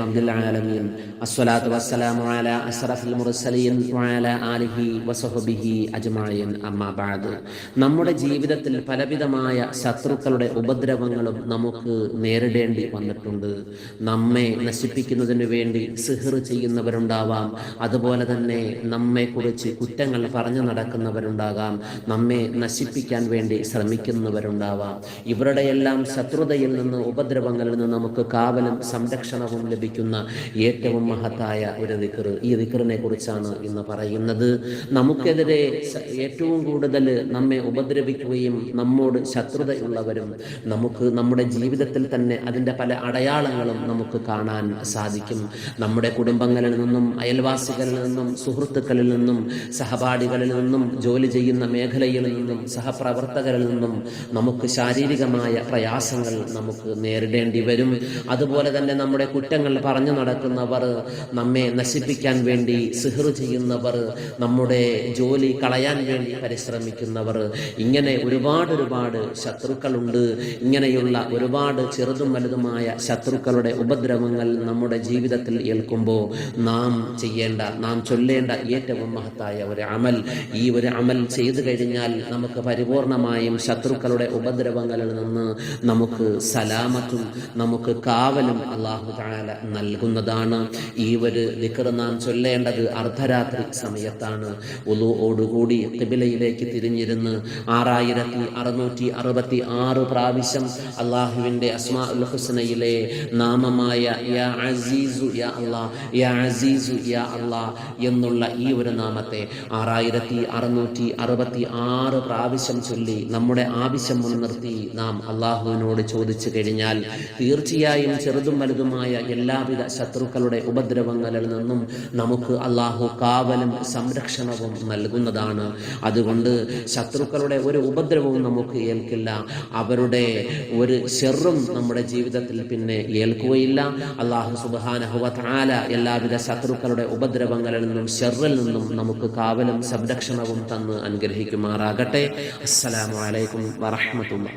റബ്ബിൽ ആലമീൻ. അസ്സലാത്തു വസ്സലാമു അലാ അസ്റഫിൽ മുർസലീൻ വഅലാ ആലിഹി വസഹബിഹി അജ്മഈൻ അമ്മാ ബഅദ് നമ്മുടെ ജീവിതത്തിൽ പലവിധമായ ശത്രുക്കളുടെ ഉപദ്രവങ്ങളും നമുക്ക് നേരിടേണ്ടി വന്നിട്ടുണ്ട്. നമ്മെ നശിപ്പിക്കുന്നതിന് വേണ്ടി സിഹർ ചെയ്യുന്നവരുണ്ടാവാം. അതുപോലെ തന്നെ നമ്മെക്കുറിച്ച് കുറ്റങ്ങൾ പറഞ്ഞു നടക്കുന്നവരുണ്ടാകാം. നമ്മെ നശിപ്പിക്കാൻ വേണ്ടി ശ്രമിക്കുന്നവരുണ്ടാവാം. ഇവരുടെയെല്ലാം ശത്രുതയിൽ നിന്ന് ഉപദ്രവങ്ങളിൽ നിന്ന് നമുക്ക് കാവലും സംരക്ഷണവും ലഭിക്കുന്ന ഏറ്റവും മഹത്തായ ഒരു ദിക്കർ ഈ ദിക്കറിനെ കുറിച്ചാണ് ഇന്ന് പറയുന്നത്. നമുക്കെതിരെ ഏറ്റവും കൂടുതൽ നമ്മെ ഉപദ്രവിക്കുകയും നമ്മോട് ശത്രുതയുള്ളവരും നമുക്ക് നമ്മുടെ ജീവിതത്തിൽ തന്നെ അതിന്റെ പല അടയാളങ്ങളും നമുക്ക് കാണാൻ സാധിക്കും. നമ്മുടെ കുടുംബങ്ങളിൽ നിന്നും അയൽവാസികളിൽ നിന്നും സുഹൃത്തുക്കളിൽ നിന്നും സഹപാഠികളിൽ നിന്നും ജോലി ചെയ്യുന്ന മേഖലയിൽ നിന്നും സഹപ്രവർത്തകരിൽ നിന്നും നമുക്ക് ശാരീരികമായ പ്രയാസങ്ങൾ നമുക്ക് നേരിടേണ്ടി വരും. അതുപോലെ തന്നെ നമ്മുടെ കുറ്റങ്ങൾ പറഞ്ഞു നടക്കുന്നവർ നമ്മെ നശിപ്പിക്കാൻ വേണ്ടി സിഹർ ചെയ്യുന്നവർ നമ്മുടെ ജോലി കളയാൻ വേണ്ടി പരിശ്രമിക്കുന്നവർ. ഇങ്ങനെ ഒരുപാട് ഒരുപാട് ശത്രുക്കളുണ്ട്. ഇങ്ങനെയുള്ള ഒരുപാട് ചെറുതും വലുതുമായ ശത്രുക്കളുടെ ഉപദ്രവങ്ങൾ നമ്മുടെ ജീവിതത്തിൽ ഏൽക്കുമ്പോൾ നാം ചെയ്യേണ്ട നാം ചൊല്ലേണ്ട ഏറ്റവും മഹത്തായ ഒരു അമൽ. ഈ ഒരു അമൽ ചെയ്തു കഴിഞ്ഞാൽ നമുക്ക് പരിപൂർണമായും ശത്രുക്കളുടെ ഉപദ്രവങ്ങളിൽ നിന്ന് നമുക്ക് സലാമത്തും നമുക്ക് കാവലും അള്ളാഹു താല നൽകുന്നതാണ്. ഈ ഒരു ദിക്കർ നാം ചൊല്ലേണ്ടത് അർദ്ധരാത്രി സമയത്താണ്. ഒലുവോടുകൂടി തിബിലയിലേക്ക് തിരിഞ്ഞിരുന്ന് ആറായിരത്തി അറുന്നൂറ്റി അറുപത്തി ആറ് പ്രാവശ്യം അള്ളാഹുവിന്റെ അസ്മാ ഉൽ ഹുസ്നയിലെ നാമമായ യാ യാ യാ യാ എന്നുള്ള ഈ ഒരു നാമത്തെ ആറായിരത്തി അറുന്നൂറ്റി അറുപത്തി ആറ് പ്രാവശ്യം ചൊല്ലി നമ്മുടെ ആവശ്യം മുൻനിർത്തി നാം അള്ളാഹുവിനോട് ചോദിച്ചു കഴിഞ്ഞാൽ തീർച്ചയായും ചെറുതും വലുതുമായ എല്ലാവിധ ശത്രുക്കളുടെ ഉപദ്രവങ്ങളിൽ നിന്നും നമുക്ക് അള്ളാഹു കാവലും സംരക്ഷണവും നൽകുന്നതാണ്. അതുകൊണ്ട് ശത്രുക്കളുടെ ഒരു ഉപദ്രവവും നമുക്ക് ഏൽക്കില്ല. അവരുടെ ഒരു ചെറും നമ്മുടെ ജീവിതത്തിൽ പിന്നെ ഏൽക്കുകയില്ല. അള്ളാഹു സുബാനഹുല എല്ലാവിധ ശത്രുക്കളുടെ ഉപദ്രവങ്ങളിൽ നിന്നും ഷെറിൽ നിന്നും നമുക്ക് കാവലും സംരക്ഷണവും തന്ന് അനുഗ്രഹിക്കുമാറാകട്ടെ. അസ്സലാമലൈക്കും വറഹമത്തുള്ള